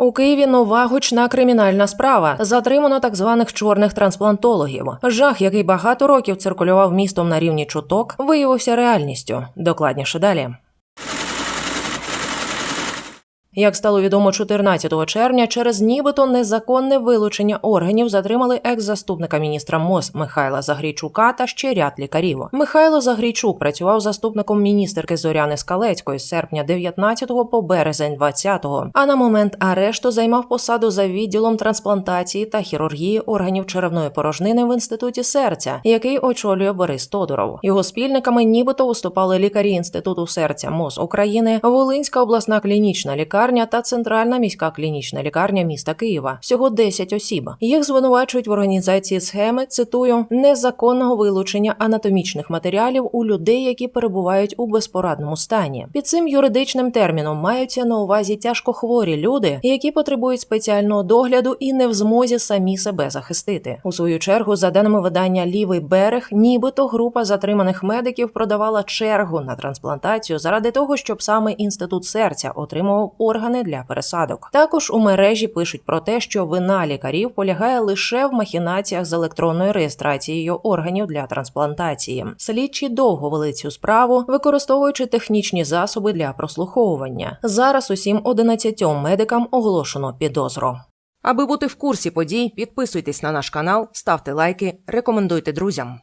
У Києві нова гучна кримінальна справа. Затримано так званих чорних трансплантологів. Жах, який багато років циркулював містом на рівні чуток, виявився реальністю. Докладніше далі. Як стало відомо 14 червня, через нібито незаконне вилучення органів затримали екс-заступника міністра МОЗ Михайла Загрійчука та ще ряд лікарів. Михайло Загрійчук працював заступником міністерки Зоряни Скалецької з серпня 19-го по березень 20-го, а на момент арешту займав посаду за відділом трансплантації та хірургії органів черевної порожнини в інституті серця, який очолює Борис Тодоров. Його спільниками нібито виступали лікарі інституту серця МОЗ України, Волинська обласна клінічна лікарня та Центральна міська клінічна лікарня міста Києва. Всього 10 осіб. Їх звинувачують в організації схеми. Цитую незаконного вилучення анатомічних матеріалів у людей, які перебувають у безпорадному стані. Під цим юридичним терміном маються на увазі тяжкохворі люди, які потребують спеціального догляду і не в змозі самі себе захистити. У свою чергу, за даними видання Лівий берег, нібито група затриманих медиків продавала чергу на трансплантацію заради того, щоб саме інститут серця отримував органи для пересадок. Також у мережі пишуть про те, що вина лікарів полягає лише в махінаціях з електронною реєстрацією органів для трансплантації. Слідчі довго вели цю справу, використовуючи технічні засоби для прослуховування. Зараз усім 11 медикам оголошено підозру. Аби бути в курсі подій, підписуйтесь на наш канал, ставте лайки, рекомендуйте друзям.